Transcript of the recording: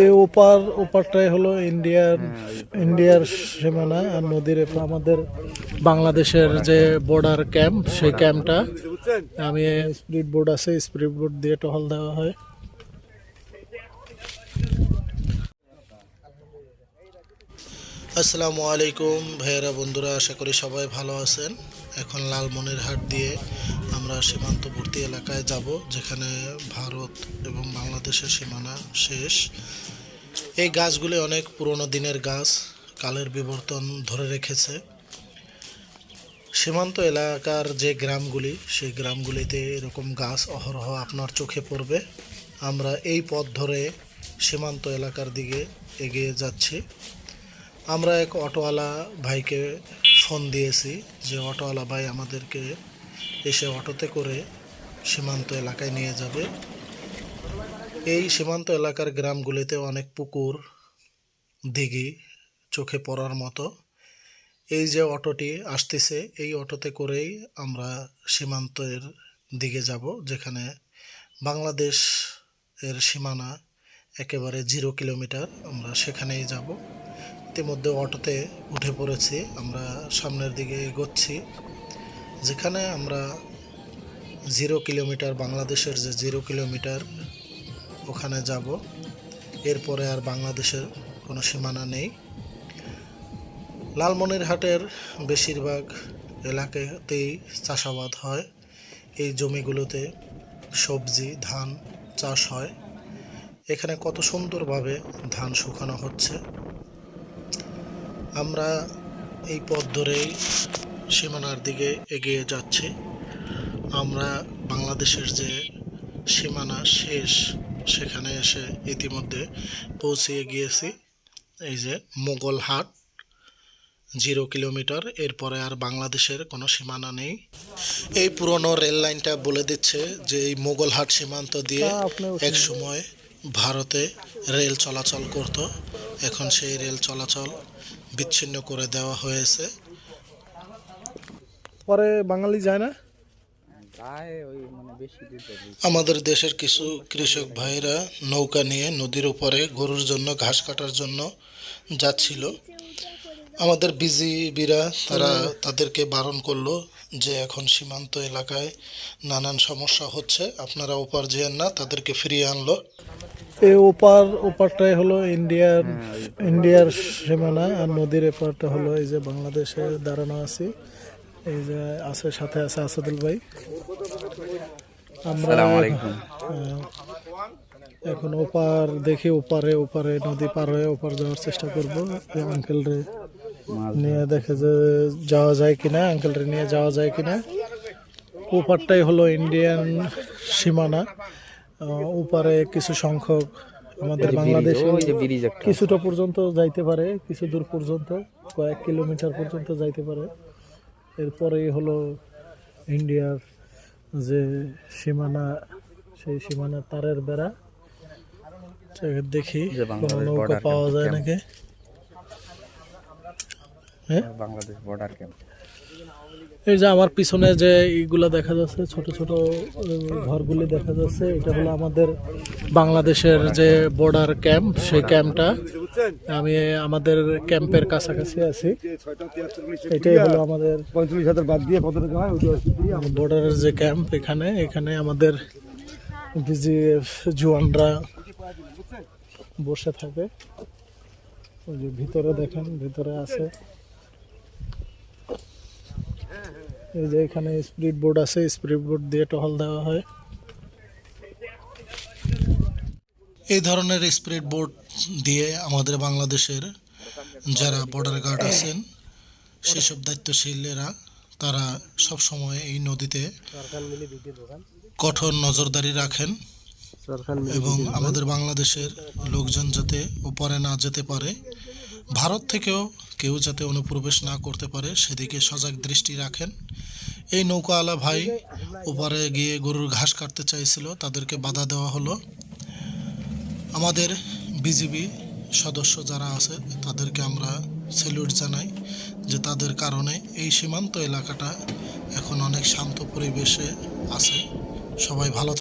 এই ওপার, ওপারটাই হলো ইন্ডিয়ার ইন্ডিয়ার সীমানা আর নদীর আমাদের বাংলাদেশের যে বর্ডার ক্যাম্প সেই ক্যাম্পটা আমি স্পিড বোর্ড আছে স্পিড বোর্ড দিয়ে টহল দেওয়া হয়। আসসালামু আলাইকুম, ভাইয়েরা, বন্ধুরা, আশা করি সবাই ভালো আছেন। এখন লালমনিরহাট দিয়ে আমরা সীমান্তবর্তী এলাকায় যাব, যেখানে ভারত এবং বাংলাদেশের সীমানা শেষ। এই গাছগুলি অনেক পুরনো দিনের গাছ, কালের বিবর্তন ধরে রেখেছে। সীমান্ত এলাকার যে গ্রামগুলি, সেই গ্রামগুলিতে এরকম গাছ অহরহ আপনার চোখে পড়বে। আমরা এই পথ ধরে সীমান্ত এলাকার দিকে এগিয়ে যাচ্ছি। আমরা এক অটোওয়ালা ভাইকে ফোন দিয়েছি যে অটোওয়ালা ভাই আমাদেরকে এসে অটোতে করে সীমান্ত এলাকায় নিয়ে যাবে। এই সীমান্ত এলাকার গ্রামগুলিতে অনেক পুকুর, দিঘি চোখে পড়ার মতো। এই যে অটোটি আসতেছে, এই অটোতে করেই আমরা সীমান্তের দিকে যাব, যেখানে বাংলাদেশ এর সীমানা একেবারে জিরো কিলোমিটার আমরা সেখানেই যাব। ইতিমধ্যে অটোতে উঠে পড়েছি, আমরা সামনের দিকে এগোচ্ছি, যেখানে আমরা জিরো কিলোমিটার বাংলাদেশের যে জিরো কিলোমিটার ওখানে যাব। এরপরে আর বাংলাদেশের কোনো সীমানা নেই। লালমনিরহাটের বেশিরভাগ এলাকাতেই চাষাবাদ হয়। এই জমিগুলোতে সবজি, ধান চাষ হয়। এখানে কত সুন্দরভাবে ধান শুকানো হচ্ছে। আমরা এই পথ ধরেই সীমানার দিকে এগিয়ে যাচ্ছি। আমরা বাংলাদেশের যে সীমানা শেষ সেখানে এসে ইতিমধ্যে পৌঁছিয়ে গিয়েছি। এই যে মোগল হাট জিরো কিলোমিটার এরপরে আর বাংলাদেশের কোনো সীমানা নেই। এই পুরনো রেল লাইনটা বলে দিচ্ছে যে এই মোগলহাট সীমান্ত দিয়ে এক সময় ভারতে রেল চলাচল করত। এখন সেই রেল চলাচল বিচ্ছিন্ন করে দেওয়া হয়েছে। পরে বাঙালি যায় না? গায়ে ওই মানে আমাদের দেশের কিছু কৃষক ভাইরা নৌকা নিয়ে নদীর উপরে গরুর জন্য ঘাস কাটার জন্য যাচ্ছিল। আমাদের বিজিবিরা তারা তাদেরকে বারণ করল যে এখন সীমান্ত এলাকায় নানান সমস্যা হচ্ছে আপনারা ওপার যেয়েন না তাদেরকে ফিরিয়ে আনলো। এই ওপার ওপারটাই হলো ইন্ডিয়ার ইন্ডিয়ার সীমানা আর নদীর এপারটা হলো এই যে বাংলাদেশে দাঁড়ানো আছি। এই যে আছে সাথে আছে আসাদুল ভাই। আমরা আসসালামু আলাইকুম। আহ, এখন ওপার দেখি ওপারে ওপারে নদী পার হয়ে ওপার যাওয়ার চেষ্টা করব। আঙ্কেল রে নিয়ে দেখে যে যাওয়া যায় কিনা আঙ্কেল রে নিয়ে যাওয়া যায় কিনা। ওপারটাই হলো ইন্ডিয়ান সীমানা। ওপারে কিছু সংখ্যক আমাদের বাংলাদেশে কিছুটা পর্যন্ত যাইতে পারে কিছু দূর পর্যন্ত কয়েক কিলোমিটার পর্যন্ত যাইতে পারে। এরপরেই হলো ইন্ডিয়ার যে সীমানা সেই সীমানা তারের বেড়া। দেখি কোনো নৌকা পাওয়া যায় নাকি? বাংলাদেশ বর্ডার ক্যাম্প এই যে আমার পিছনে যে এইগুলা দেখা যাচ্ছে ছোট ছোট ঘরগুলি দেখা যাচ্ছে এটা হলো আমাদের বাংলাদেশের যে বর্ডার ক্যাম্প সেই ক্যাম্পটা আমি আমাদের ক্যাম্পের কাছাকাছি আছি। এটাই হলো আমাদের পঁয়ত্রিশ হাজার বাদ দিয়ে কত টাকা বর্ডারের যে ক্যাম্প এখানে এখানে আমাদের বিজিএফ জওয়ানরা বসে থাকে। ওই যে ভিতরে দেখেন ভিতরে আছে। এই যে এখানে স্পিড বোর্ড আছে, স্পিড বোর্ড দিয়ে টহল দেওয়া হয়। এই ধরনের স্পিড বোর্ড দিয়ে আমাদের বাংলাদেশের যারা বর্ডার গার্ড আছেন, সেসব দায়িত্বশীলেরা, তারা সব সময় এই নদীতে কঠোর নজরদারি রাখেন এবং আমাদের বাংলাদেশের লোকজন যাতে উপরে না যেতে পারে। ভারত থেকেও কেউ যাতে অনুপ্রবেশ না করতে পারে, সেদিকে সজাগ দৃষ্টি রাখেন। এই নৌকাওয়ালা ভাই ওপারে গিয়ে গরুর ঘাস কাটতে চাইছিল, তাদেরকে বাধা দেওয়া হলো। আমাদের বিজিবি সদস্য যারা আছে, তাদেরকে আমরা স্যালুট জানাই যে তাদের কারণে এই সীমান্ত এলাকাটা এখন অনেক শান্ত পরিবেশে আছে। সবাই ভালো